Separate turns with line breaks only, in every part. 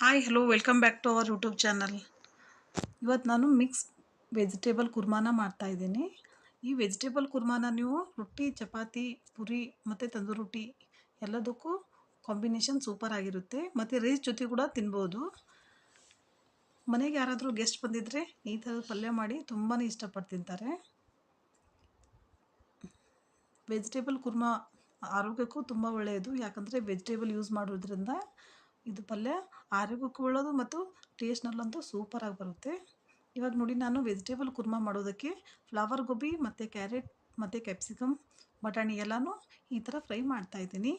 Hi hello welcome back to our YouTube channel ಇವತ್ತು ನಾನು mix vegetable ಕುರ್ಮಾನ ಮಾಡ್ತಾಯಿದ್ದೀನಿ ಈ ವೆಜಿಟೇಬಲ್ ಕುರ್ಮಾನ ನೀವು ರೊಟ್ಟಿ, ಚಪಾತಿ, ಪುರಿ ಮತ್ತು ತಂದೂರಿ ರೊಟ್ಟಿ ಎಲ್ಲದಕ್ಕೂ ಕಾಂಬಿನೇಷನ್ ಸೂಪರ್ ಆಗಿರುತ್ತೆ. ಮತ್ತು ರೈಸ್ ಜೊತೆ ಕೂಡ ತಿನ್ಬೋದು. ಮನೆಗೆ ಯಾರಾದರೂ ಗೆಸ್ಟ್ ಬಂದಿದ್ದರೆ ಈ ಥರದ ಪಲ್ಯ ಮಾಡಿ ತುಂಬಾ ಇಷ್ಟಪಟ್ಟು ತಿಂತಾರೆ ವೆಜಿಟೇಬಲ್ ಕುರ್ಮಾ ಆರೋಗ್ಯಕ್ಕೂ ತುಂಬ ಒಳ್ಳೆಯದು. ಯಾಕಂದರೆ ವೆಜಿಟೇಬಲ್ ಯೂಸ್ ಮಾಡೋದ್ರಿಂದ ಇದು ಪಲ್ಯ ಆರೋಗ್ಯಕ್ಕೂ ಒಳ್ಳೋದು ಮತ್ತು ಟೇಸ್ಟ್ನಲ್ಲಂತೂ ಸೂಪರಾಗಿ ಬರುತ್ತೆ. ಇವಾಗ ನೋಡಿ ನಾನು ವೆಜಿಟೇಬಲ್ ಕುರ್ಮಾ ಮಾಡೋದಕ್ಕೆ ಫ್ಲವರ್ ಗೋಬಿ ಮತ್ತು ಕ್ಯಾರೆಟ್ ಮತ್ತು ಕ್ಯಾಪ್ಸಿಕಮ್ ಬಟಾಣಿ ಎಲ್ಲನೂ ಈ ಥರ ಫ್ರೈ ಮಾಡ್ತಾಯಿದ್ದೀನಿ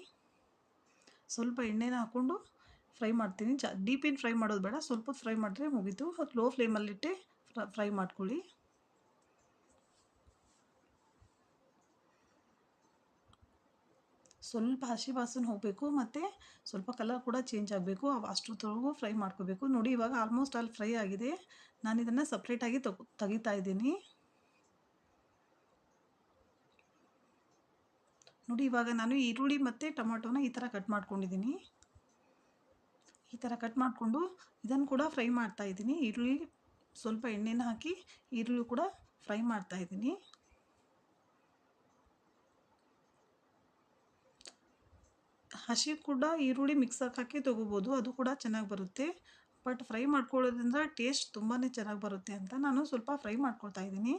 ಸ್ವಲ್ಪ ಎಣ್ಣೆನ ಹಾಕ್ಕೊಂಡು ಫ್ರೈ ಮಾಡ್ತೀನಿ. ಜಾ ಡೀಪ್ ಏನು ಫ್ರೈ ಮಾಡೋದು ಬೇಡ. ಸ್ವಲ್ಪ ಫ್ರೈ ಮಾಡಿದ್ರೆ ಮುಗೀತು. ಲೋ ಫ್ಲೇಮಲ್ಲಿಟ್ಟೆ ಫ್ರೈ ಮಾಡ್ಕೊಳ್ಳಿ. ಸ್ವಲ್ಪ ಹಸಿ ವಾಸನೆ ಹೋಗಬೇಕು ಮತ್ತು ಸ್ವಲ್ಪ ಕಲರ್ ಕೂಡ ಚೇಂಜ್ ಆಗಬೇಕು. ಅಷ್ಟೊತ್ತವರೆಗೂ ಫ್ರೈ ಮಾಡ್ಕೋಬೇಕು. ನೋಡಿ ಇವಾಗ ಆಲ್ಮೋಸ್ಟ್ ಅಲ್ಲಿ ಫ್ರೈ ಆಗಿದೆ. ನಾನು ಇದನ್ನು ಸಪ್ರೇಟಾಗಿ ತಗೋ, ತೆಗಿತಾ ಇದ್ದೀನಿ. ನೋಡಿ ಇವಾಗ ನಾನು ಈರುಳ್ಳಿ ಮತ್ತು ಟೊಮೊಟೊನ ಈ ಥರ ಕಟ್ ಮಾಡ್ಕೊಂಡಿದ್ದೀನಿ. ಈ ಥರ ಕಟ್ ಮಾಡಿಕೊಂಡು ಇದನ್ನು ಕೂಡ ಫ್ರೈ ಮಾಡ್ತಾ ಇದ್ದೀನಿ. ಈರುಳ್ಳಿ ಸ್ವಲ್ಪ ಎಣ್ಣೆನ ಹಾಕಿ ಈರುಳ್ಳಿ ಕೂಡ ಫ್ರೈ ಮಾಡ್ತಾ ಇದ್ದೀನಿ. ಹಸಿ ಕೂಡ ಈರುಳ್ಳಿ ಮಿಕ್ಸ್ ಹಾಕಿ ತೊಗೋಬೋದು. ಅದು ಕೂಡ ಚೆನ್ನಾಗಿ ಬರುತ್ತೆ. ಬಟ್ ಫ್ರೈ ಮಾಡ್ಕೊಳ್ಳೋದ್ರಿಂದ ಟೇಸ್ಟ್ ತುಂಬಾ ಚೆನ್ನಾಗಿ ಬರುತ್ತೆ ಅಂತ ನಾನು ಸ್ವಲ್ಪ ಫ್ರೈ ಮಾಡ್ಕೊಳ್ತಾ ಇದ್ದೀನಿ.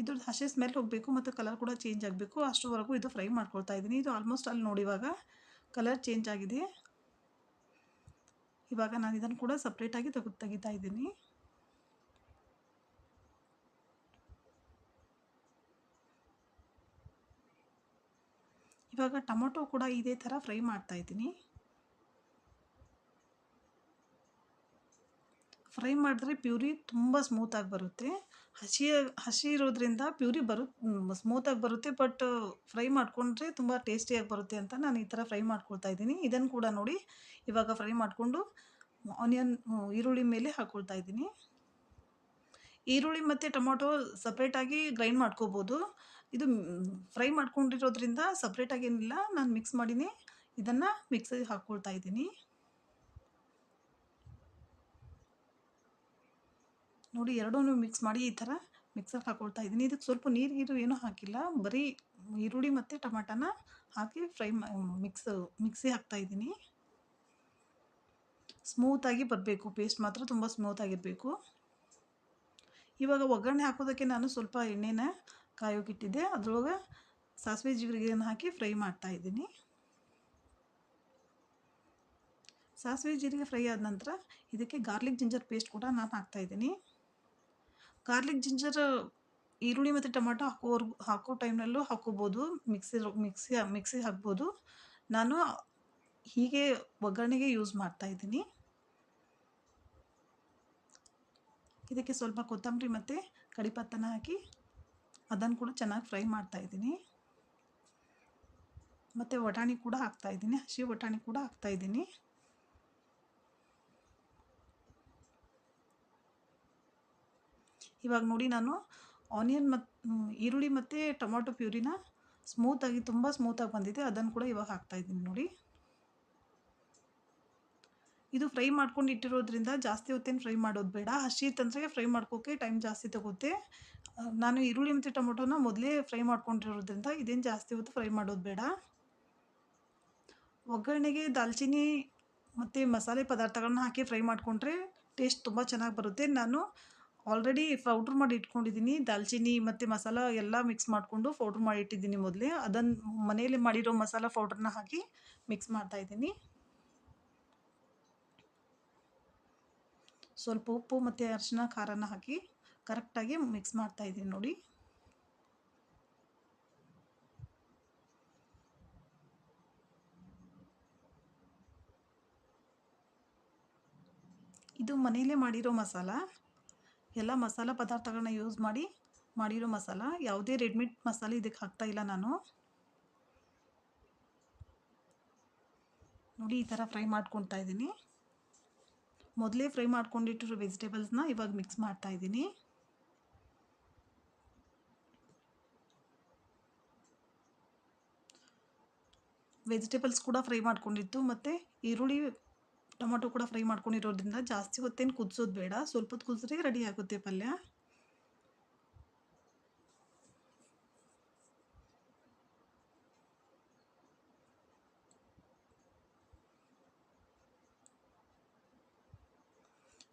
ಇದ್ರದ್ದು ಹಸಿ ಸ್ಮೆಲ್ ಹೋಗಬೇಕು ಮತ್ತು ಕಲರ್ ಕೂಡ ಚೇಂಜ್ ಆಗಬೇಕು. ಅಷ್ಟರವರೆಗೂ ಇದು ಫ್ರೈ ಮಾಡ್ಕೊಳ್ತಾ ಇದ್ದೀನಿ. ಇದು ಆಲ್ಮೋಸ್ಟ್ ಅಲ್ಲಿ ನೋಡಿವಾಗ ಕಲರ್ ಚೇಂಜ್ ಆಗಿದೆ. ಇವಾಗ ನಾನು ಇದನ್ನು ಕೂಡ ಸಪ್ರೇಟಾಗಿ ತೆಗೆದು ತೆಗಿತಾ ಇದ್ದೀನಿ. ಇವಾಗ ಟೊಮೊಟೊ ಕೂಡ ಇದೇ ಥರ ಫ್ರೈ ಮಾಡ್ತಾ ಇದ್ದೀನಿ. ಫ್ರೈ ಮಾಡಿದ್ರೆ ಪ್ಯೂರಿ ತುಂಬ ಸ್ಮೂತಾಗಿ ಬರುತ್ತೆ. ಹಸಿ ಹಸಿ ಇರೋದ್ರಿಂದ ಪ್ಯೂರಿ ಬರು ಸ್ಮೂತಾಗಿ ಬರುತ್ತೆ, ಬಟ್ ಫ್ರೈ ಮಾಡಿಕೊಂಡ್ರೆ ತುಂಬ ಟೇಸ್ಟಿಯಾಗಿ ಬರುತ್ತೆ ಅಂತ ನಾನು ಈ ಥರ ಫ್ರೈ ಮಾಡ್ಕೊಳ್ತಾ ಇದ್ದೀನಿ. ಇದನ್ನು ಕೂಡ ನೋಡಿ ಇವಾಗ ಫ್ರೈ ಮಾಡಿಕೊಂಡು ಆನಿಯನ್ ಈರುಳ್ಳಿ ಮೇಲೆ ಹಾಕ್ಕೊಳ್ತಾ ಇದ್ದೀನಿ. ಈರುಳ್ಳಿ ಮತ್ತು ಟೊಮೊಟೊ ಸಪ್ರೇಟಾಗಿ ಗ್ರೈಂಡ್ ಮಾಡ್ಕೋಬೋದು. ಇದು ಫ್ರೈ ಮಾಡ್ಕೊಂಡಿರೋದ್ರಿಂದ ಸಪ್ರೇಟಾಗಿ ಏನಿಲ್ಲ. ನಾನು ಮಿಕ್ಸ್ ಮಾಡೀನಿ. ಇದನ್ನು ಮಿಕ್ಸಿಗೆ ಹಾಕ್ಕೊಳ್ತಾ ಇದ್ದೀನಿ. ನೋಡಿ ಎರಡೂ ಮಿಕ್ಸ್ ಮಾಡಿ ಈ ಥರ ಮಿಕ್ಸರ್ಗೆ ಹಾಕ್ಕೊಳ್ತಾ ಇದ್ದೀನಿ. ಇದಕ್ಕೆ ಸ್ವಲ್ಪ ನೀರು ಗೀರು ಏನೂ ಹಾಕಿಲ್ಲ. ಬರೀ ಈರುಳ್ಳಿ ಮತ್ತು ಟೊಮಾಟನ ಹಾಕಿ ಫ್ರೈ ಮಿಕ್ಸ್ ಮಿಕ್ಸಿ ಹಾಕ್ತಾಯಿದ್ದೀನಿ ಸ್ಮೂತಾಗಿ ಬರಬೇಕು. ಪೇಸ್ಟ್ ಮಾತ್ರ ತುಂಬ ಸ್ಮೂತಾಗಿರಬೇಕು ಇವಾಗ ಒಗ್ಗರಣೆ ಹಾಕೋದಕ್ಕೆ ನಾನು ಸ್ವಲ್ಪ ಎಣ್ಣೆನ ಕಾಯೋಕ್ಕಿಟ್ಟಿದ್ದೆ ಅದ್ರೊಳಗೆ ಸಾಸಿವೆ ಜೀರಿಗೆಯನ್ನು ಹಾಕಿ ಫ್ರೈ ಮಾಡ್ತಾ ಇದ್ದೀನಿ. ಸಾಸಿವೆ ಜೀರಿಗೆ ಫ್ರೈ ಆದ ನಂತರ ಇದಕ್ಕೆ ಗಾರ್ಲಿಕ್ ಜಿಂಜರ್ ಪೇಸ್ಟ್ ಕೂಡ ನಾನು ಹಾಕ್ತಾಯಿದ್ದೀನಿ ಗಾರ್ಲಿಕ್ ಜಿಂಜರ್, ಈರುಳ್ಳಿ ಮತ್ತು ಟೊಮಾಟೊ ಹಾಕೋವರೆಗೂ ಹಾಕೋ ಟೈಮ್ನಲ್ಲೂ ಹಾಕೋಬೋದು. ಮಿಕ್ಸಿ ಮಿಕ್ಸಿ ಮಿಕ್ಸಿ ಹಾಕ್ಬೋದು. ನಾನು ಹೀಗೆ ಒಗ್ಗರಣೆಗೆ ಯೂಸ್ ಮಾಡ್ತಾಯಿದ್ದೀನಿ ಇದಕ್ಕೆ ಸ್ವಲ್ಪ ಕೊತ್ತಂಬರಿ ಮತ್ತು ಕಡಿಪತ್ತನ ಹಾಕಿ ಅದನ್ನು ಕೂಡ ಚೆನ್ನಾಗಿ ಫ್ರೈ ಮಾಡ್ತಾಯಿದ್ದೀನಿ ಮತ್ತು ವಟಾಣಿ ಕೂಡ ಹಾಕ್ತಾಯಿದ್ದೀನಿ ಹಸಿ ವಟಾಣಿ ಕೂಡ ಹಾಕ್ತಾಯಿದ್ದೀನಿ ಇವಾಗ ನೋಡಿ ನಾನು ಆನಿಯನ್ ಮತ್ತು ಈರುಳ್ಳಿ ಮತ್ತು ಟೊಮಾಟೊ ಪ್ಯೂರಿನ ಸ್ಮೂತಾಗಿ, ತುಂಬ ಸ್ಮೂತಾಗಿ ಬಂದಿದೆ. ಅದನ್ನು ಕೂಡ ಇವಾಗ ಹಾಕ್ತಾಯಿದ್ದೀನಿ ನೋಡಿ. ಇದು ಫ್ರೈ ಮಾಡ್ಕೊಂಡು ಇಟ್ಟಿರೋದ್ರಿಂದ ಜಾಸ್ತಿ ಹೊತ್ತೇನು ಫ್ರೈ ಮಾಡೋದು ಬೇಡ. ಹಸಿ ತಂದ್ರೆ ಫ್ರೈ ಮಾಡ್ಕೋಕೆ ಟೈಮ್ ಜಾಸ್ತಿ ತಗೋತೆ. ನಾನು ಈರುಳ್ಳಿ ಮತ್ತು ಟೊಮೊಟೊನ ಮೊದಲೇ ಫ್ರೈ ಮಾಡ್ಕೊಂಡಿರೋದ್ರಿಂದ ಇದೇನು ಜಾಸ್ತಿ ಹೊತ್ತು ಫ್ರೈ ಮಾಡೋದು ಬೇಡ. ಒಗ್ಗರಣೆಗೆ ದಾಲ್ಚಿನ್ನಿ ಮತ್ತು ಮಸಾಲೆ ಪದಾರ್ಥಗಳನ್ನ ಹಾಕಿ ಫ್ರೈ ಮಾಡಿಕೊಂಡ್ರೆ ಟೇಸ್ಟ್ ತುಂಬ ಚೆನ್ನಾಗಿ ಬರುತ್ತೆ. ನಾನು ಆಲ್ರೆಡಿ ಪೌಡ್ರ್ ಮಾಡಿ ಇಟ್ಕೊಂಡಿದ್ದೀನಿ ದಾಲ್ಚಿನ್ನಿ ಮತ್ತು ಮಸಾಲ ಎಲ್ಲ ಮಿಕ್ಸ್ ಮಾಡಿಕೊಂಡು ಪೌಡ್ರ್ ಮಾಡಿ ಇಟ್ಟಿದ್ದೀನಿ ಮೊದಲೇ. ಅದನ್ನು ಮನೆಯಲ್ಲಿ ಮಾಡಿರೋ ಮಸಾಲ ಪೌಡ್ರನ್ನ ಹಾಕಿ ಮಿಕ್ಸ್ ಮಾಡ್ತಾಯಿದ್ದೀನಿ ಸ್ವಲ್ಪ ಉಪ್ಪು ಮತ್ತು ಅರಿಶಿನ, ಖಾರನ ಹಾಕಿ ಕರೆಕ್ಟಾಗಿ ಮಿಕ್ಸ್ ಮಾಡ್ತಾ ಇದ್ದೀನಿ ನೋಡಿ. ಇದು ಮನೆಯಲ್ಲೇ ಮಾಡಿರೋ ಮಸಾಲ. ಎಲ್ಲ ಮಸಾಲ ಪದಾರ್ಥಗಳನ್ನ ಯೂಸ್ ಮಾಡಿ ಮಾಡಿರೋ ಮಸಾಲ. ಯಾವುದೇ ರೆಡ್ಮಿಟ್ ಮಸಾಲೆ ಇದಕ್ಕೆ ಹಾಕ್ತಾ ಇಲ್ಲ ನಾನು. ನೋಡಿ ಈ ಥರ ಫ್ರೈ ಮಾಡ್ಕೊತಾ ಇದ್ದೀನಿ. ಮೊದಲೇ ಫ್ರೈ ಮಾಡ್ಕೊಂಡಿಟ್ಟಿರೋ ವೆಜಿಟೇಬಲ್ಸ್ನ ಇವಾಗ ಮಿಕ್ಸ್ ಮಾಡ್ತಾ ಇದ್ದೀನಿ. ವೆಜಿಟೇಬಲ್ಸ್ ಕೂಡ ಫ್ರೈ ಮಾಡ್ಕೊಂಡಿತ್ತು, ಮತ್ತು ಈರುಳ್ಳಿ, ಟೊಮೊಟೊ ಕೂಡ ಫ್ರೈ ಮಾಡ್ಕೊಂಡಿರೋದ್ರಿಂದ ಜಾಸ್ತಿ ಹೊತ್ತೇನು ಕುದಿಸೋದು ಬೇಡ. ಸ್ವಲ್ಪ ಹೊತ್ತು ಕುದಿಸ್ರೆ ರೆಡಿ ಆಗುತ್ತೆ ಪಲ್ಯ.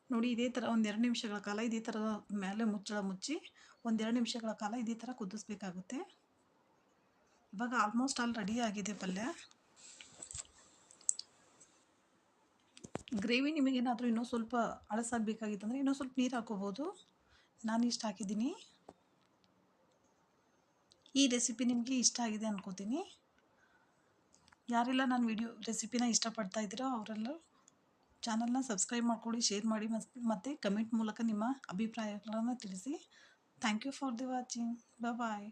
ನೋಡಿ ಇದೇ ಥರ ಒಂದೆರಡು ನಿಮಿಷಗಳ ಕಾಲ ಇದೇ ಥರ ಮೇಲೆ ಮುಚ್ಚಳ ಮುಚ್ಚಿ ಒಂದೆರಡು ನಿಮಿಷಗಳ ಕಾಲ ಇದೇ ಥರ ಕುದಿಸ್ಬೇಕಾಗುತ್ತೆ. ಇವಾಗ ಆಲ್ಮೋಸ್ಟ್ ಆಲ್ ರೆಡಿ ಆಗಿದೆ ಪಲ್ಯ. ಗ್ರೇವಿ ನಿಮಗೇನಾದರೂ ಇನ್ನೂ ಸ್ವಲ್ಪ ಅಳಸಾಗಬೇಕಾಗಿತ್ತಂದರೆ ಇನ್ನೂ ಸ್ವಲ್ಪ ನೀರು ಹಾಕೋಬೋದು. ನಾನು ಇಷ್ಟು ಹಾಕಿದ್ದೀನಿ. ಈ ರೆಸಿಪಿ ನಿಮಗೆ ಇಷ್ಟ ಆಗಿದೆ ಅನ್ಕೋತೀನಿ. ಯಾರೆಲ್ಲ ನಾನು ವಿಡಿಯೋ ರೆಸಿಪಿನ ಇಷ್ಟಪಡ್ತಾ ಇದ್ದೀರೋ ಅವರೆಲ್ಲ ಚಾನಲ್ನ ಸಬ್ಸ್ಕ್ರೈಬ್ ಮಾಡ್ಕೊಳ್ಳಿ, ಶೇರ್ ಮಾಡಿ ಮತ್ತು ಕಮೆಂಟ್ ಮೂಲಕ ನಿಮ್ಮ ಅಭಿಪ್ರಾಯಗಳನ್ನು ತಿಳಿಸಿ. Thank you for the watching. Bye